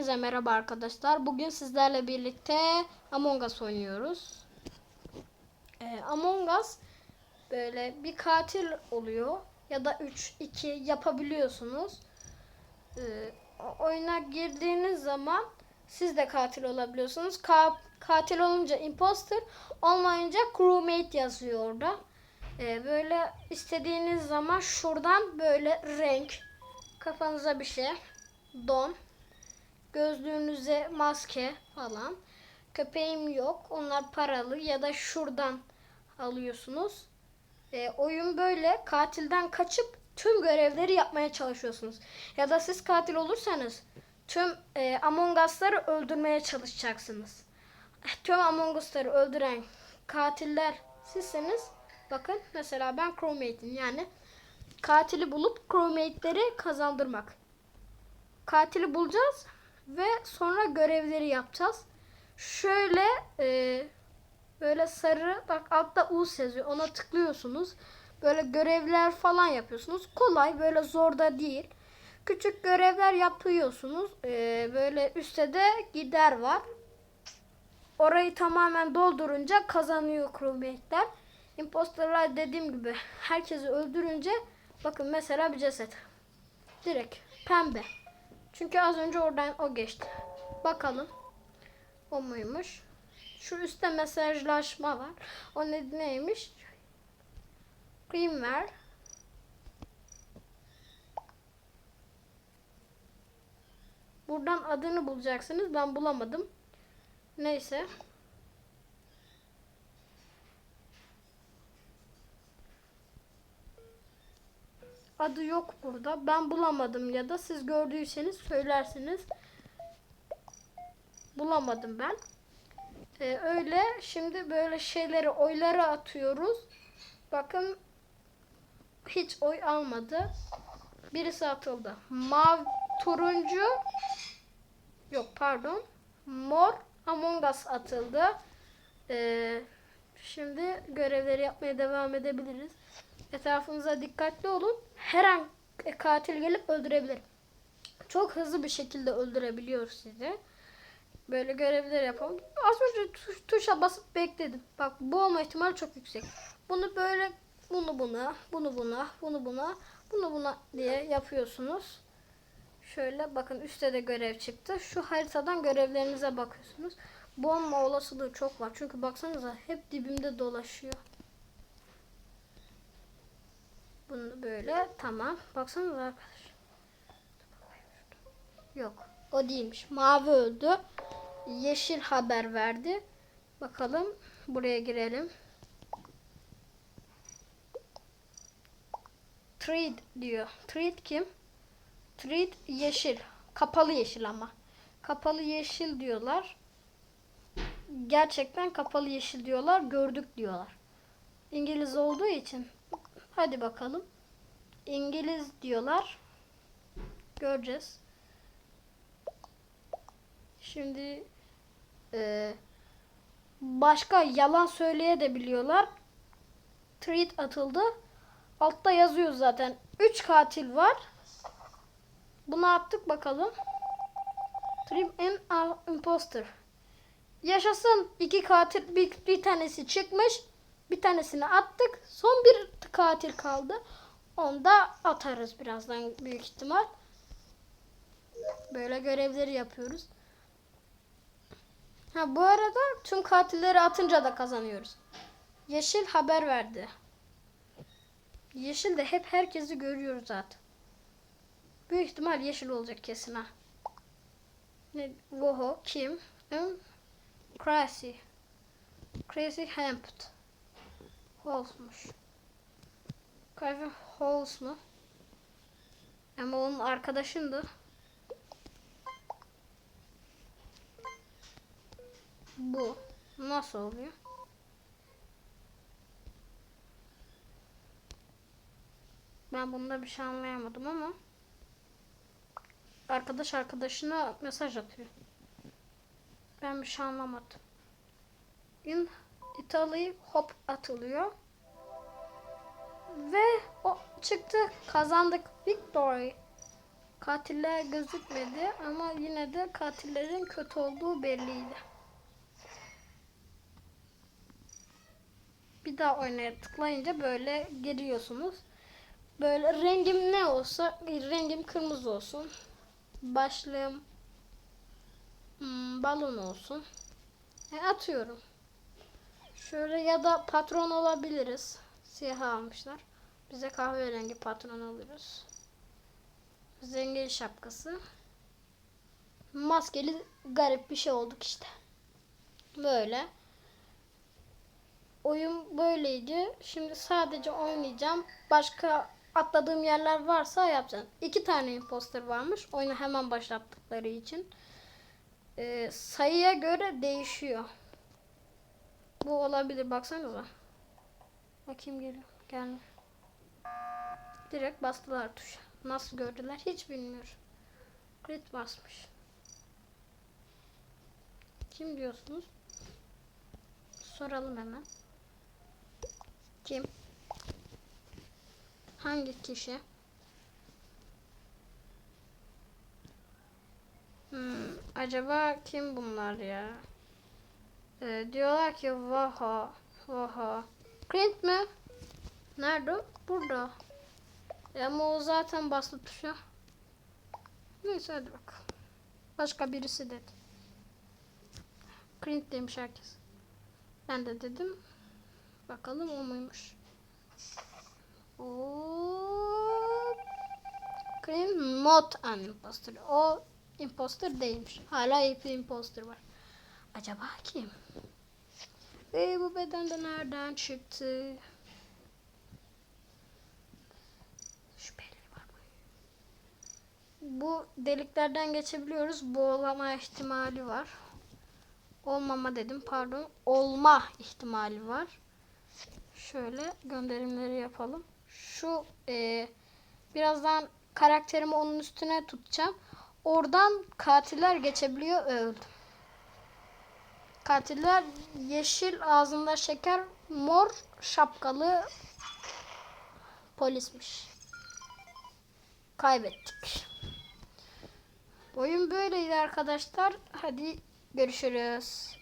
Hepinize merhaba arkadaşlar. Bugün sizlerle birlikte Among Us oynuyoruz. Ee, Among Us böyle bir katil oluyor ya da 3 2 yapabiliyorsunuz. Ee, oyuna girdiğiniz zaman siz de katil olabiliyorsunuz. Ka- katil olunca imposter, olmayınca crewmate yazıyor orada. Ee, böyle istediğiniz zaman şuradan böyle renk, kafanıza bir şey, don, gözlüğünüze maske falan. Köpeğim yok. Onlar paralı ya da şuradan alıyorsunuz. Ee, oyun böyle katilden kaçıp tüm görevleri yapmaya çalışıyorsunuz. Ya da siz katil olursanız tüm e, Among Us'ları öldürmeye çalışacaksınız. Tüm Among Us'ları öldüren katiller sizseniz bakın mesela ben crewmate'im yani katili bulup crewmate'leri kazandırmak. Katili bulacağız ve sonra görevleri yapacağız. Şöyle e, böyle sarı bak altta U yazıyor. Ona tıklıyorsunuz. Böyle görevler falan yapıyorsunuz. Kolay böyle zor da değil. Küçük görevler yapıyorsunuz. E, böyle üstte de gider var. Orayı tamamen doldurunca kazanıyor crewmate'ler. Imposterlar dediğim gibi herkesi öldürünce bakın mesela bir ceset. Direkt pembe. Çünkü az önce oradan o geçti. Bakalım. O muymuş? Şu üstte mesajlaşma var. O ne, neymiş? Cream ver. Buradan adını bulacaksınız. Ben bulamadım. Neyse. Adı yok burada. Ben bulamadım ya da siz gördüyseniz söylersiniz. Bulamadım ben. Ee, öyle şimdi böyle şeyleri oyları atıyoruz. Bakın hiç oy almadı. Birisi atıldı. Mav turuncu yok pardon. Mor Among Us atıldı. Ee, şimdi görevleri yapmaya devam edebiliriz. Etrafınıza dikkatli olun. Her an e, katil gelip öldürebilir. Çok hızlı bir şekilde öldürebiliyor sizi. Böyle görevler yapalım. Az önce tuş- tuşa basıp bekledim. Bak bu olma ihtimali çok yüksek. Bunu böyle bunu buna, bunu buna, bunu buna, bunu buna diye yapıyorsunuz. Şöyle bakın üstte de görev çıktı. Şu haritadan görevlerinize bakıyorsunuz. Bu olma olasılığı çok var. Çünkü baksanıza hep dibimde dolaşıyor. Bunu böyle tamam. Baksanıza arkadaşlar. Yok. O değilmiş. Mavi öldü. Yeşil haber verdi. Bakalım. Buraya girelim. Treat diyor. Treat kim? Treat yeşil. Kapalı yeşil ama. Kapalı yeşil diyorlar. Gerçekten kapalı yeşil diyorlar. Gördük diyorlar. İngiliz olduğu için. Hadi bakalım. İngiliz diyorlar. Göreceğiz. Şimdi e, başka yalan söyleyebiliyorlar. Tweet atıldı. Altta yazıyor zaten. 3 katil var. Bunu attık bakalım. Trim and imposter. Yaşasın. iki katil bir, bir tanesi çıkmış. Bir tanesini attık. Son bir katil kaldı. Onu da atarız birazdan büyük ihtimal. Böyle görevleri yapıyoruz. Ha bu arada tüm katilleri atınca da kazanıyoruz. Yeşil haber verdi. Yeşil de hep herkesi görüyor zaten. Büyük ihtimal yeşil olacak kesin ha. Ne? Voho kim? Crazy. Crazy Hempt. Holmes'muş. Kevin Holmes mu? Ama onun arkadaşındı. Bu nasıl oluyor? Ben bunda bir şey anlayamadım ama arkadaş arkadaşına mesaj atıyor. Ben bir şey anlamadım. In Italy hop atılıyor. Ve o çıktı. Kazandık. Victory. Katiller gözükmedi ama yine de katillerin kötü olduğu belliydi. Bir daha oynaya tıklayınca böyle giriyorsunuz. Böyle rengim ne olsa rengim kırmızı olsun. Başlığım hmm, balon olsun. E, atıyorum. Şöyle ya da patron olabiliriz. Siyah almışlar. Bize kahverengi patron alırız. Zengin şapkası. Maskeli garip bir şey olduk işte. Böyle. Oyun böyleydi. Şimdi sadece oynayacağım. Başka atladığım yerler varsa yapacağım. İki tane imposter varmış. Oyunu hemen başlattıkları için. Ee, sayıya göre değişiyor. Bu olabilir. Baksanıza. Bakayım geliyor. Gelmiyor. Direkt bastılar tuşa. Nasıl gördüler hiç bilmiyorum. Crit basmış. Kim diyorsunuz? Soralım hemen. Kim? Hangi kişi? Hmm, acaba kim bunlar ya? Ee, diyorlar ki vaha vaha. Clint mi? Nerede? Burada. E Ama o zaten bastı tuşa. Neyse hadi bakalım. Başka birisi dedi. Clint demiş herkes. Ben de dedim. Bakalım o muymuş. O Clint not an imposter. O imposter değilmiş. Hala IP imposter var. Acaba kim? E bu bedende nereden çıktı? Şüpheli var mı? Bu deliklerden geçebiliyoruz. Boğulama ihtimali var. Olmama dedim pardon. Olma ihtimali var. Şöyle gönderimleri yapalım. Şu e, birazdan karakterimi onun üstüne tutacağım. Oradan katiller geçebiliyor. Öldüm. Katiller yeşil ağzında şeker, mor şapkalı polismiş. Kaybettik. Oyun böyleydi arkadaşlar. Hadi görüşürüz.